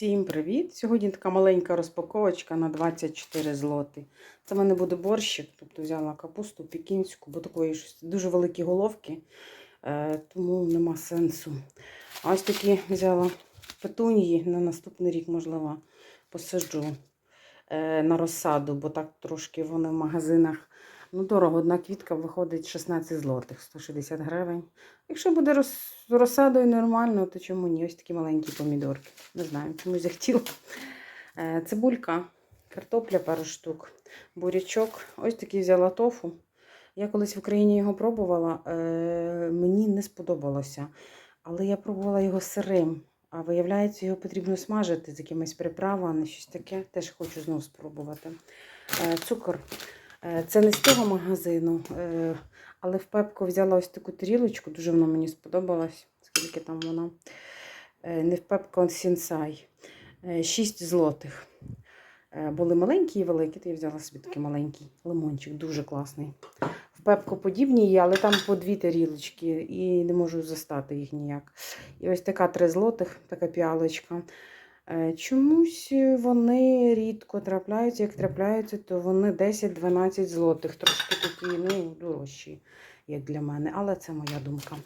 Всім привіт! Сьогодні така маленька розпаковочка на 24 злоти. Це в мене буде борщик, тобто взяла капусту пекінську, бо такої щось дуже великі головки, е, тому нема сенсу. А ось такі взяла петунії на наступний рік, можливо, посаджу е, на розсаду, бо так трошки вони в магазинах. Ну, дорого, одна квітка виходить 16 злотих, 160 гривень. Якщо буде роз, розсадою нормально, то чому ні? Ось такі маленькі помідорки. Не знаю, чомусь захотіла. Е, Цибулька, картопля пару штук, бурячок. Ось такий взяла тофу. Я колись в Україні його пробувала, е, мені не сподобалося. Але я пробувала його сирим. А виявляється, його потрібно смажити з якимись приправами, щось таке. Теж хочу знову спробувати. Е, Цукор. Е, Це не з того магазину, е, але в Пепко взяла ось таку тарілочку, дуже вона мені сподобалась. Скільки там вона? Е, Не в Пепко, а Сінсай. 6 злотих. Були маленькі і великі, то я взяла собі такий маленький лимончик, дуже класний. В Пепко подібні є, але там по дві тарілочки і не можу застати їх ніяк. І ось така 3 злотих, така піалочка. Е, Чомусь вони рідко трапляються. Як трапляються, то вони 10-12 злотих. Трошки такі ну, дорожчі, як для мене, але це моя думка.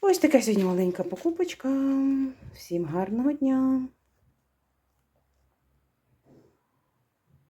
Ось така сьогодні маленька покупочка. Всім гарного дня!